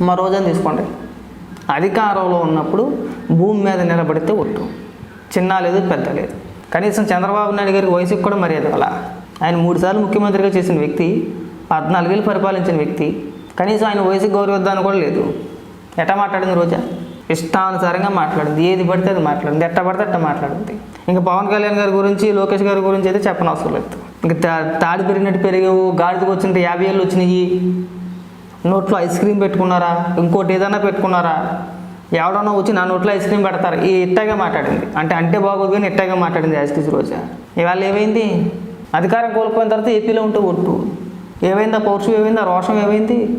మా రోజాని తీసుకోండి. అధికారంలో ఉన్నప్పుడు భూమి మీద నిలబడితే ఒట్టు. చిన్న లేదు పెద్ద లేదు. కనీసం చంద్రబాబు నాయుడు గారికి వయసుకి కూడా మర్యాద అలా. ఆయన మూడుసార్లు ముఖ్యమంత్రిగా చేసిన వ్యక్తి పద్నాలుగేళ్ళు పరిపాలించిన వ్యక్తి. కనీసం ఆయన వయసుకి గౌరవిద్దాన్ని కూడా లేదు. ఎట్ట మాట్లాడింది రోజా? ఇష్టానుసారంగా మాట్లాడింది. ఏది పడితే అది మాట్లాడింది. ఎట్ట పడితే అట్ట మాట్లాడింది. ఇంకా పవన్ కళ్యాణ్ గారి గురించి లోకేష్ గారి గురించి అయితే చెప్పనవసరం లేదు. ఇంకా తాడి పెరిగినట్టు పెరిగావు గాడిదకు వచ్చినట్టు యాభై ఏళ్ళు వచ్చినాయి. నోట్లో ఐస్ క్రీమ్ పెట్టుకున్నారా? ఇంకోటి ఏదైనా పెట్టుకున్నారా? ఎవడన్నా వచ్చి నా నోట్లో ఐస్ క్రీమ్ పెడతారు? ఈ ఇట్టగా మాట్లాడింది. అంటే అంటే బాగోదు కానీ ఇట్టగా మాట్లాడింది యాజ్కిస్ రోజా. ఇవాళ ఏమైంది? అధికారం కోల్పోయిన తర్వాత ఏపీలో ఉంటే ఒట్టు ఏమైందా? పౌరుషం ఏమైందా? రోషం ఏమైంది?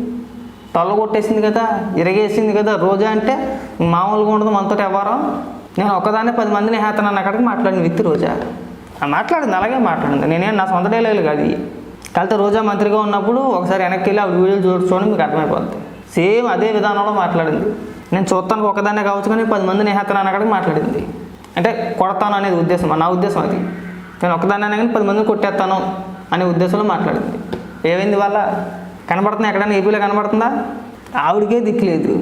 తొల్ల కొట్టేసింది కదా? ఇరగేసింది కదా? రోజా అంటే మామూలుగా ఉండదు మనతో వ్యవహారం నేను ఒక్కదాన్ని పది మందిని హేతనన్న అక్కడికి మాట్లాడిన వ్యక్తి రోజా. మాట్లాడింది అలాగే మాట్లాడింది. నేనేం నా సొంత డైలాగులు కాదు కలితే రోజా మంత్రిగా ఉన్నప్పుడు ఒకసారి వెనక్కి వెళ్ళి ఆవిడ వీడియోలు చూడొచ్చు మీకు అర్థమైపోద్ది. సేమ్ అదే విధానంలో మాట్లాడింది. నేను చూస్తాను ఒకదాన్నే కావచ్చు కానీ పది మంది హేతనాన్ని అక్కడికి మాట్లాడింది. అంటే కొడతాను అనేది ఉద్దేశం నా ఉద్దేశం అది. నేను ఒకదాన్నే కానీ పది మందిని కొట్టేస్తాను అనే ఉద్దేశంలో మాట్లాడింది. ఏమైంది వాళ్ళ కనబడుతుంది ఎక్కడైనా? ఏపీలో కనబడుతుందా? ఆవిడకే దిక్కులేదు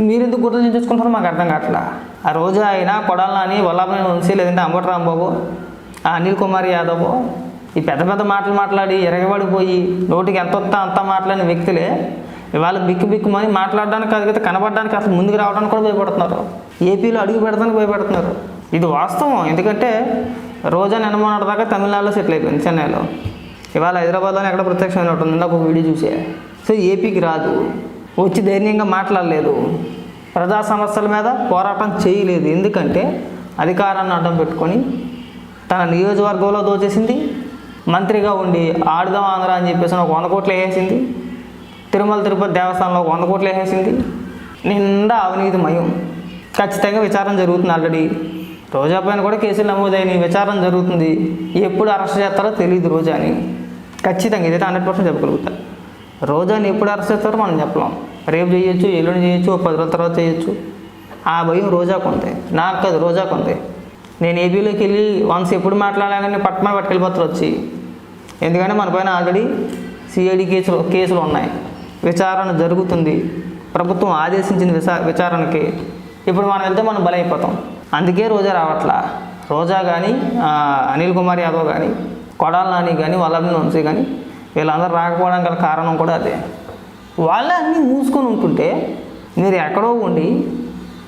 మీరు ఎందుకు గుర్తులు చూపించుకుంటారో మాకు అర్థం కావట్లా. ఆ రోజు అయినా కొడాలని అని వంశీ లేదంటే అంబటి రాంబాబు ఆ అనిల్ కుమార్ యాదవ్ ఈ పెద్ద పెద్ద మాటలు మాట్లాడి ఎరగబడిపోయి నోటికి ఎంత వస్తా అంత మాట్లాడిన వ్యక్తులే ఇవాళ బిక్కు బిక్కుమని మాట్లాడడానికి కాదు కదా కనబడడానికి అసలు ముందుకు రావడానికి కూడా భయపడుతున్నారు. ఏపీలో అడుగు పెడతానికి భయపడుతున్నారు. ఇది వాస్తవం. ఎందుకంటే రోజా నిన్నమొన్నటి దాకా తమిళనాడులో సెటిల్ అయిపోయింది చెన్నైలో. ఇవాళ హైదరాబాద్లోనే ఎక్కడ ప్రత్యక్షమైన ఉంటుంది నాకు ఒక వీడియో చూసే. సో ఏపీకి రాదు. వచ్చి ధైర్యంగా మాట్లాడలేదు. ప్రజా సమస్యల మీద పోరాటం చేయలేదు. ఎందుకంటే అధికారాన్ని అడ్డం పెట్టుకొని తన నియోజకవర్గంలో దోచేసింది మంత్రిగా ఉండి ఆడుదాం ఆంధ్ర అని చెప్పేసి ఒక వంద కోట్లు వేసేసింది తిరుమల తిరుపతి దేవస్థానంలో ఒక వంద కోట్లు వేసేసింది నిండా అవినీతి మయం. ఖచ్చితంగా విచారణ జరుగుతుంది ఆల్రెడీ. రోజా పైన కూడా కేసులు నమోదైన విచారణ జరుగుతుంది. ఎప్పుడు అరెస్ట్ చేస్తారో తెలియదు రోజాని ఖచ్చితంగా ఇదైతే హండ్రెడ్ పర్సెంట్ చెప్పగలుగుతా. రోజాని ఎప్పుడు అరెస్ట్ చేస్తారో మనం చెప్పలేం. రేపు చేయొచ్చు ఎల్లుండి చేయొచ్చు పది రోజుల తర్వాత చేయొచ్చు. ఆ భయం రోజాకు ఉంది. నాకు కాదు రోజాకు ఉంది. నేను ఏపీలోకి వెళ్ళి వన్స్ ఎప్పుడు మాట్లాడాలని పట్టణ పట్టుకెళ్ళిపోతారు వచ్చి. ఎందుకంటే మన పైన ఆల్రెడీ సిఐడి కేసులు కేసులు ఉన్నాయి. విచారణ జరుగుతుంది. ప్రభుత్వం ఆదేశించిన విచా విచారణకి. ఇప్పుడు మనం వెళ్తే మనం బలైపోతాం. అందుకే రోజా రావట్లా. రోజా కానీ అనిల్ కుమార్ యాదవ్ కానీ కొడాల నాని కానీ వల్లభి వంశీ కానీ వీళ్ళందరూ రాకపోవడం గల కారణం కూడా అదే. వాళ్ళే అన్నీ మూసుకొని ఉంటుంటే మీరు ఎక్కడో ఉండి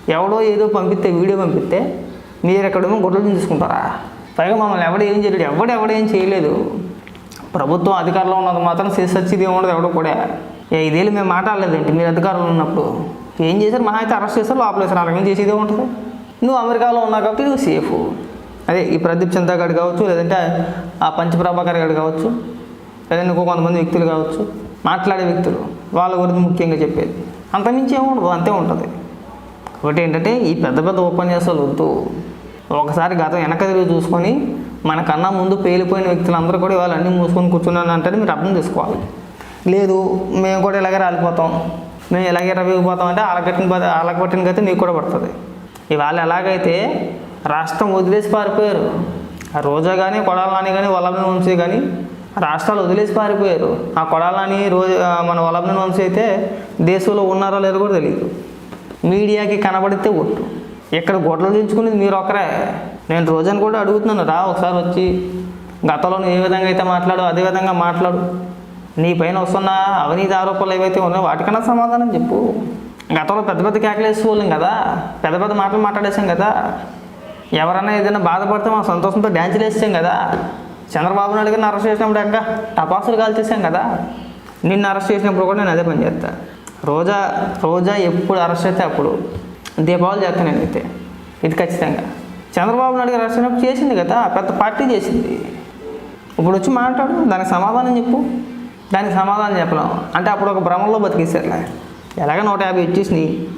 ఎవడో ఏదో పంపిస్తే వీడియో పంపిస్తే మీరు ఎక్కడేమో గుడ్డలు తీసుకుంటారా పైగా మమ్మల్ని ఎవడేం చేయలేడు. ఎవడు ఎవడేం చేయలేదు. ప్రభుత్వం అధికారంలో ఉన్నది మాత్రం చేసి సచ్చిది ఏముండదు ఎవడో కూడా. ఏ ఐదేళ్ళు మేము మాట్లాడలేదండి మీరు అధికారంలో ఉన్నప్పుడు. ఏం చేశారు? మహా అయితే అరెస్ట్ చేశారు లోపలేసారు అలాగే చేసేదే ఉంటుంది నువ్వు అమెరికాలో ఉన్నావు కాబట్టి నువ్వు సేఫ్. అదే ఈ ప్రదీప్ చంద్ర గారు కావచ్చు లేదంటే ఆ పంచప్రభాకర్ గారు కావచ్చు లేదంటే ఇంకో కొంతమంది వ్యక్తులు కావచ్చు మాట్లాడే వ్యక్తులు వాళ్ళ గురించి ముఖ్యంగా చెప్పేది. అంతమించి ఏముండదు అంతే ఉంటుంది. ఒకటి ఏంటంటే ఈ పెద్ద పెద్ద ఉపన్యాసాలు వద్దు. ఒకసారి గతం వెనక తిరిగి చూసుకొని మనకన్నా ముందు పేలిపోయిన వ్యక్తులందరూ కూడా ఇవాళ అన్నీ మూసుకొని కూర్చున్నాను అంటే మీరు అర్థం చేసుకోవాలి. లేదు మేము కూడా ఇలాగే రాలిపోతాం. మేము ఇలాగే రవిగిపోతాం అంటే అలగట్టిన పద- గతి నీకు కూడా పడుతుంది. ఇవాళ ఎలాగైతే రాష్ట్రం వదిలేసి పారిపోయారు. ఆ రోజా కానీ కొడాలని కానీ వల్లభని వంశీ కానీ రాష్ట్రాలు వదిలేసి పారిపోయారు. ఆ కొడాలని రోజు మన వల్లభని వంశీ అయితే దేశంలో ఉన్నారో లేదో కూడా తెలియదు మీడియాకి కనబడితే ఒట్టు. ఇక్కడ గొడవలు దించుకునేది మీరు ఒకరే నేను రోజని కూడా అడుగుతున్నాను రా ఒకసారి వచ్చి. గతంలో నువ్వు ఏ విధంగా అయితే మాట్లాడు అదే విధంగా మాట్లాడు. నీ పైన వస్తున్న అవినీతి ఆరోపణలు ఏవైతే ఉన్నాయో వాటికన్నా సమాధానం చెప్పు. గతంలో పెద్ద పెద్ద కేకలేసి వాళ్ళం కదా పెద్ద పెద్ద మాటలు మాట్లాడేసాం కదా. ఎవరన్నా ఏదైనా బాధపడితే మా సంతోషంతో డ్యాన్సులు వేసాం కదా. చంద్రబాబు నాయుడు గారిని అరెస్ట్ చేసినప్పుడు అక్క టపాసులు కాల్చేసాం కదా. నిన్ను అరెస్ట్ చేసినప్పుడు కూడా నేను అదే పని చేస్తా. రోజా రోజా ఎప్పుడు అరెస్ట్ అయితే అప్పుడు దీపావళి చేస్తాను నేనైతే. ఇది ఖచ్చితంగా. చంద్రబాబు నాయుడు గారు రాసినప్పుడు చేసింది కదా పెద్ద పార్టీ చేసింది. ఇప్పుడు వచ్చి మాట్లాడు దానికి సమాధానం చెప్పు. దానికి సమాధానం చెప్పలేం. అంటే అప్పుడు ఒక భ్రమంలో బతికేసారులే ఎలాగ నూట యాభై ఇచ్చేసినాయి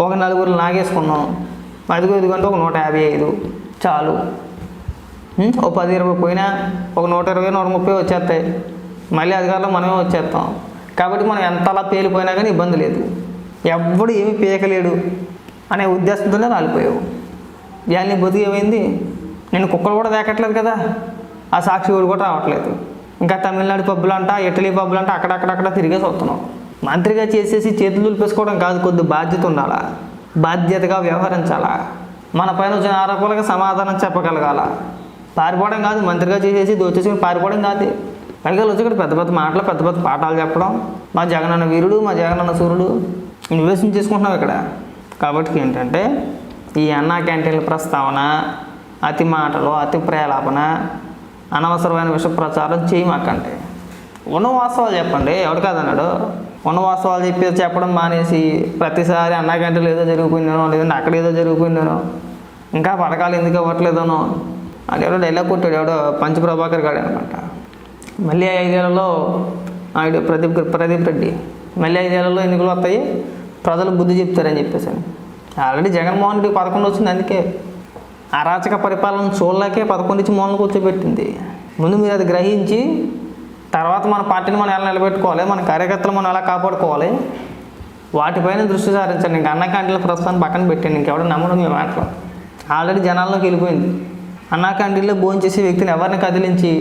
ఒక నలుగురు నాగేసుకున్నాం అదిగో ఇదిగంటే ఒక నూట యాభై ఐదు. చాలు. ఓ పది ఇరవై పోయినా ఒక నూట ఇరవై నూట ముప్పై వచ్చేస్తాయి. మళ్ళీ అధికారంలో మనమే వచ్చేస్తాం. కాబట్టి మనం ఎంతలా పేలిపోయినా కానీ ఇబ్బంది లేదు. ఎవ్వడు ఏమి పీకలేడు అనే ఉద్దేశంతోనే రాలిపోయావు. ఇవాళ నీ ఏమైంది నేను కుక్కలు కూడా తేకట్లేదు కదా. ఆ సాక్షి కూడా కూడా రావట్లేదు. ఇంకా తమిళనాడు పబ్బులు అంట ఇటలీ పబ్బులు అంట అక్కడక్కడక్కడ తిరిగేసి వస్తున్నాం. మంత్రిగా చేసేసి చేతులు దులిపేసుకోవడం కాదు కొద్ది బాధ్యత ఉండాలా? బాధ్యతగా వ్యవహరించాలా? మన పైన వచ్చిన ఆరోపణలకు సమాధానం చెప్పగలగాల? పారిపోవడం కాదు మంత్రిగా చేసేసి దోచేసుకుని పారిపోవడం కాదు. పైగా వచ్చి ఇక్కడ పెద్ద పెద్ద మాటలు పెద్ద పెద్ద పాఠాలు చెప్పడం. మా జగనన్న వీరుడు మా జగనన్న సూర్యుడు. ఇన్వెస్ట్ చేసుకుంటున్నాం ఇక్కడ. కాబట్టి ఏంటంటే ఈ అన్నా క్యాంటీన్ల ప్రస్తావన అతి మాటలు అతి ప్రేలాపన అనవసరమైన విష ప్రచారం చేయమాకండి. ఉన్న వాస్తవాలు చెప్పండి. ఎవడు కాదన్నాడు? ఉన్న వాస్తవాలు చెప్పి చెప్పడం మానేసి ప్రతిసారి అన్నా క్యాంటీన్లు ఏదో జరిగిపోయిందనో లేదంటే అక్కడ ఏదో జరిగిపోయిందనో ఇంకా పథకాలు ఎందుకు ఇవ్వట్లేదనో అని ఎవడో డైలాగ్ కొట్టాడు. ఎవడో పంచప్రభాకర్ ప్రభాకర్ అనమాట. మళ్ళీ ఐదేళ్ళలో ఆయుడు ప్రదీప్ ప్రదీప్ రెడ్డి. మళ్ళీ ఐదేళ్ళలో ఎన్నికలు వస్తాయి. ప్రజలు బుద్ధి చెప్తారని చెప్పేసి ఆల్రెడీ జగన్మోహన్ రెడ్డి పదకొండు వచ్చింది అందుకే అరాచక పరిపాలన చూడలేకే పదకొండు ఇచ్చి మూలన కూర్చోబెట్టింది. ముందు మీరు అది గ్రహించి తర్వాత మన పార్టీని మనం ఎలా నిలబెట్టుకోవాలి మన కార్యకర్తలు మనం ఎలా కాపాడుకోవాలి వాటిపైన దృష్టి సారించండి. ఇంకా అన్న ప్రస్తుతాన్ని పక్కన పెట్టండి ఇంకెవడ నమ్మడం మీ మాటలు. ఆల్రెడీ జనాల్లోకి వెళ్ళిపోయింది. అన్నా క్యాంటీన్లో భోజనం చేసే వ్యక్తిని ఎవరిని కదిలించి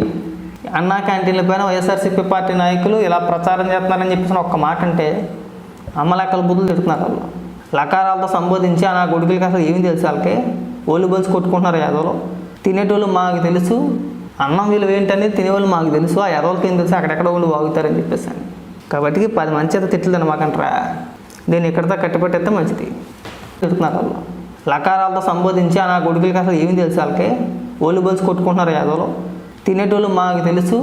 అన్నా క్యాంటీన్ల పైన వైఎస్ఆర్సీపీ పార్టీ నాయకులు ఇలా ప్రచారం చేస్తున్నారని చెప్పేసి ఒక్క మాట అంటే అమ్మలెక్కల బుద్ధులు తిడుతున్నారు వాళ్ళు. లకారాలతో సంబోధించి ఆ నా కొడుకులకి అసలు ఏమి తెలుసు వాళ్ళకి? ఓళ్ళు బలిసి కొట్టుకుంటున్నారు యాదవులు. తినేటోళ్ళు మాకు తెలుసు. అన్నం విలువ ఏంటనేది తినేవాళ్ళు మాకు తెలుసు. ఆ యాదవులకి ఏం తెలుసు? అక్కడెక్కడ వాళ్ళు బాగుతారని చెప్పేసి అని. కాబట్టి పది మంచి అయితే తిట్లు మాకంటారా దీన్ని ఇక్కడితో కట్టుబెట్టేస్తే మంచిది. తిడుతున్నారు వాళ్ళు. లకారాలతో సంబోధించి ఆ నా కొడుకులకి అసలు ఏమి తెలుసు వాళ్ళకి? ఓళ్ళు బలిసి కొట్టుకుంటున్నారు యాదవులు. తినేటోళ్ళు మాకు తెలుసు.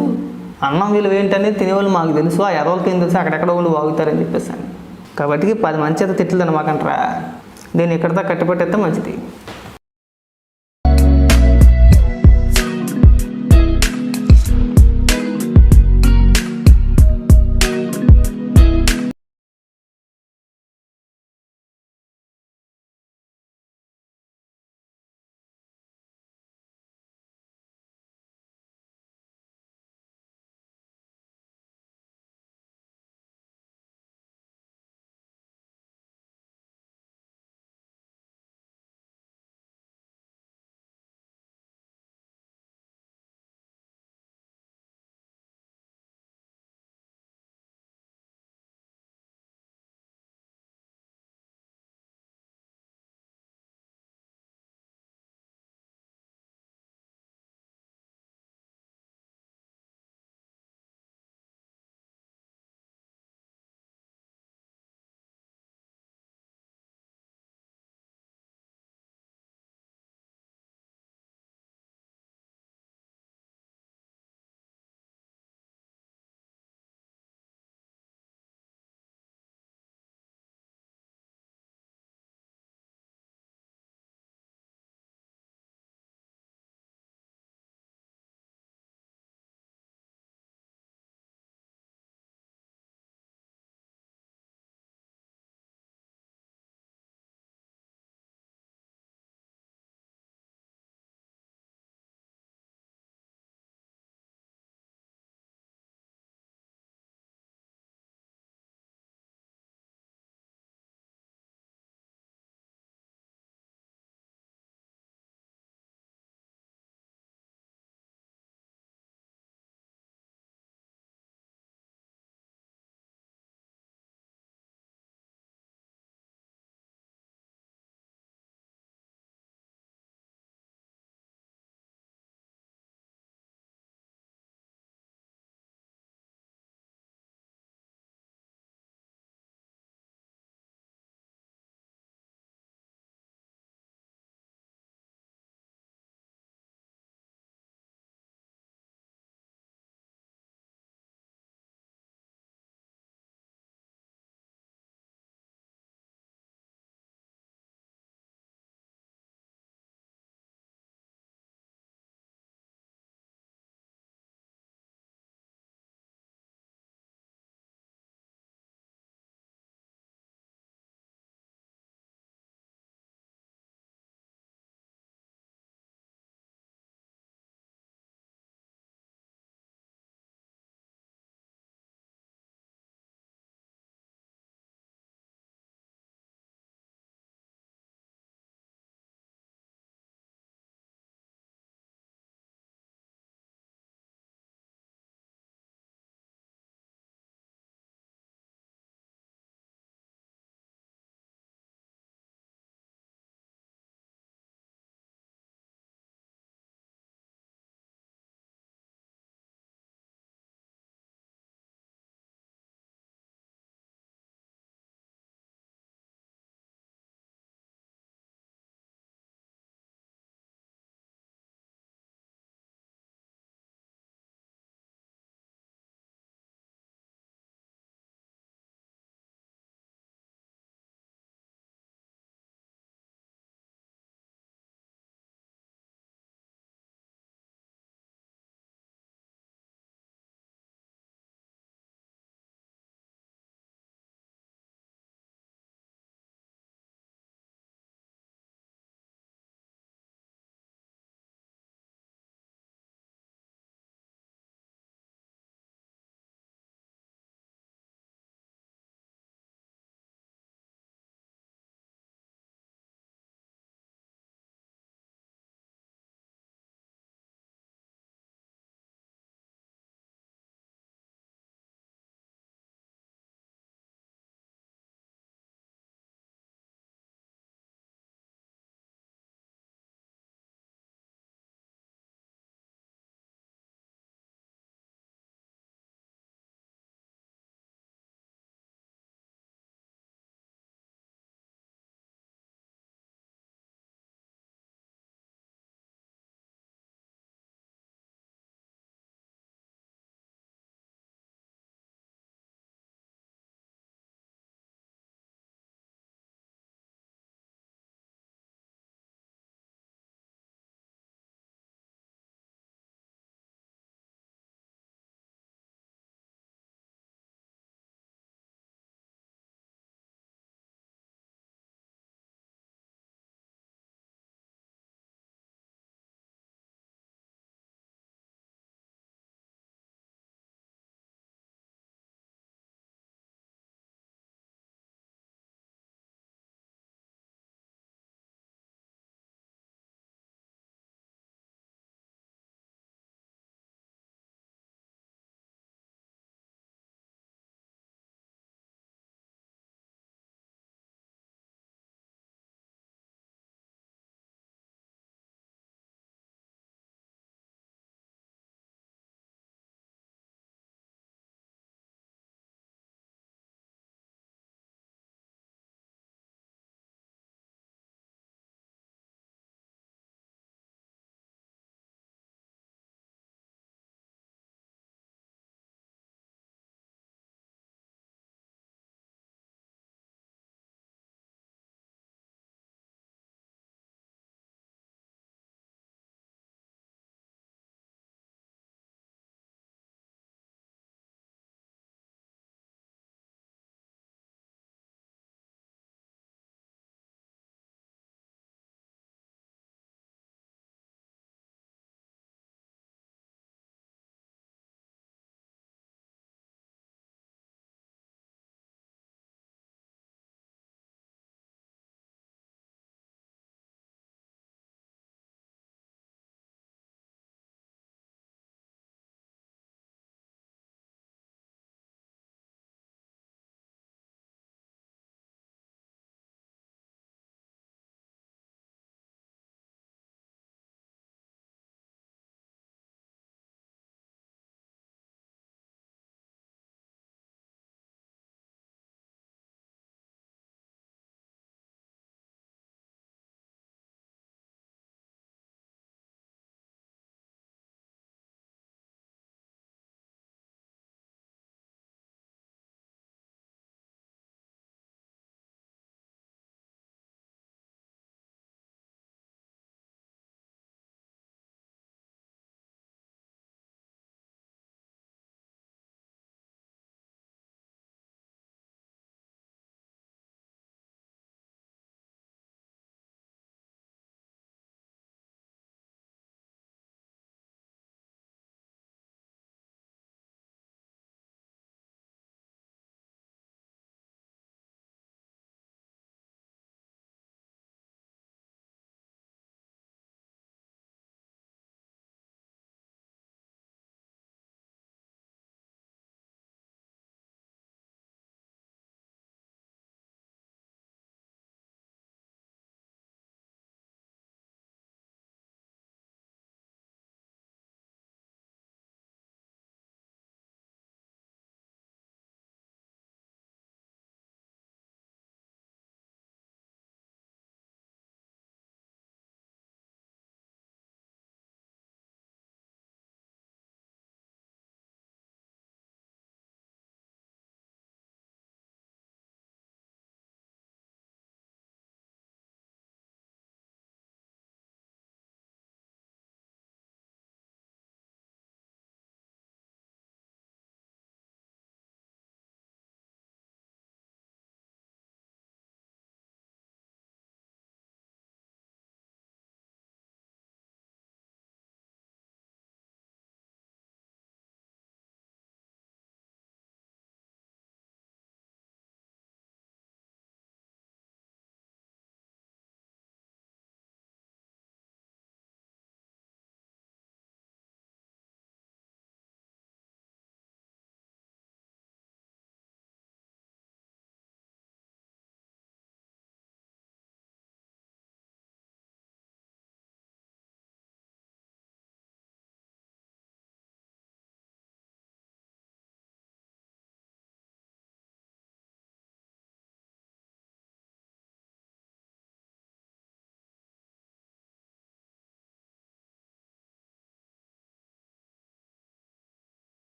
అన్నం విలువ ఏంటనేది తినేవాళ్ళు మాకు తెలుసు. ఆ ఎదవలకి ఏం తెలుసు? అక్కడెక్కడ వాళ్ళు బాగుతారని చెప్పేసి అని. కాబట్టి పది మంచి అయితే తిట్లు మాకంటారా దీన్ని ఇక్కడితో కట్టుబెట్టేస్తే మంచిది.